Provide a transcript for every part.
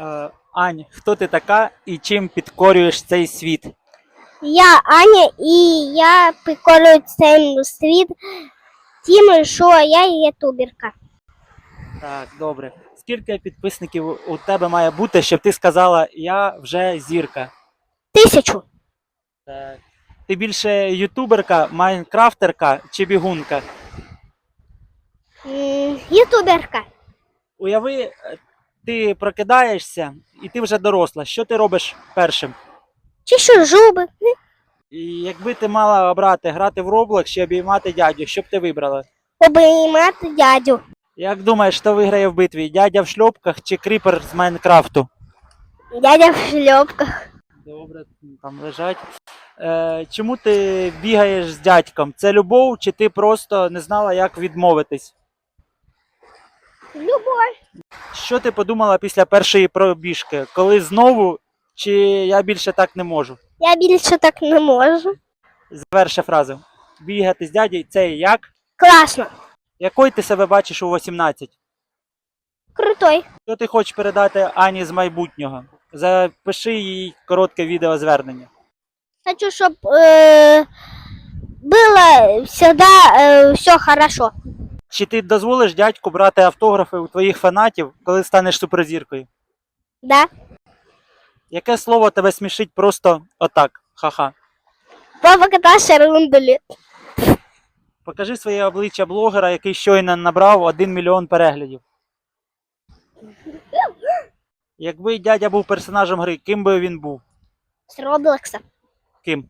Е, Ань, хто ти така і чим підкорюєш цей світ? Я Аня і я приколюю цей світ тим, що я ютуберка. Так, добре. Скільки підписників у тебе має бути, щоб ти сказала я вже зірка? Тисячу. Так. Ти більше ютуберка, майнкрафтерка чи бігунка? М, Ютуберка. Уяви, ти прокидаєшся і ти вже доросла. Що ти робиш першим? Чищу зуби. І якби ти мала обрати грати в Roblox чи обіймати дядю, що б ти вибрала? Обіймати дядю. Як думаєш, хто виграє в битві? Дядя в шльопках чи кріпер з Майнкрафту? Дядя в шльопках. Добре, там лежать. Е, чому ти бігаєш з дядьком? Це любов, чи ти просто не знала, як відмовитись? Любов. Що ти подумала після першої пробіжки? Коли знову, чи я більше так не можу? Я більше так не можу. Заверша фразу. Бігати з дядю це як? Класно. Якою ти себе бачиш у 18? Крутой. Що ти хочеш передати Ані з майбутнього? Запиши їй коротке відеозвернення. Хочу, щоб э, было всегда э, все хорошо. Чи ти дозволиш дядьку брати автографи у твоїх фанатів, коли станеш суперзіркою? Да? Яке слово тебе смішить просто отак? Ха-ха. Папа кота шарундулі. Покажи своє обличчя блогера, який щойно набрав 1 мільйон переглядів. Якби дядя був персонажем гри, ким би він був? З Роблокса. Ким?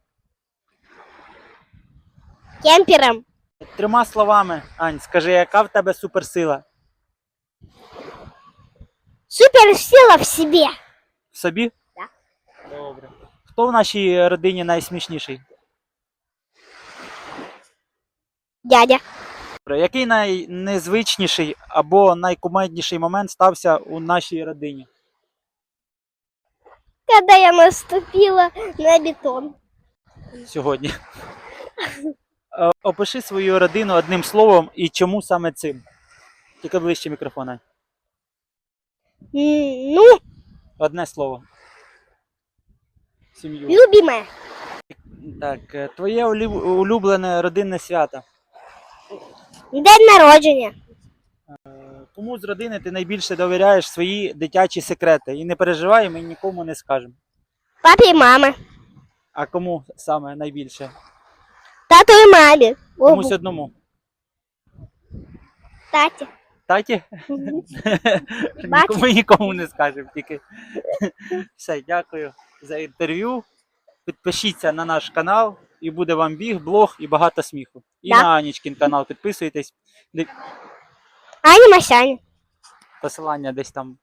Кемпером. Трьома словами, Ань, скажи, яка в тебе суперсила? Суперсила в себе. В собі? Так. Добре. Хто в нашій родині найсмішніший? Дядя. Добре. Який найнезвичніший або найкумедніший момент стався у нашій родині? Когда я наступила на бетон. сьогодні. Е, Опиши свою родину одним словом і чому саме цим. Тільки ближче мікрофона. Ну, Одне слово. Сім'ю. любимая. Так, е, твоє улюблене родинне свято. День народження. Кому з родини ти найбільше довіряєш свої дитячі секрети? І не переживай, ми нікому не скажемо. Папі і мамі. А кому саме найбільше? Тату і мамі. Комусь одному. Таті. Таті? Ми нікому не скажемо, тільки все, дякую за інтерв'ю. Підпишіться на наш канал, і буде вам біг, блог і багато сміху. І Да. на Анічкін канал підписуйтесь. Де- Аня Посилання десь там.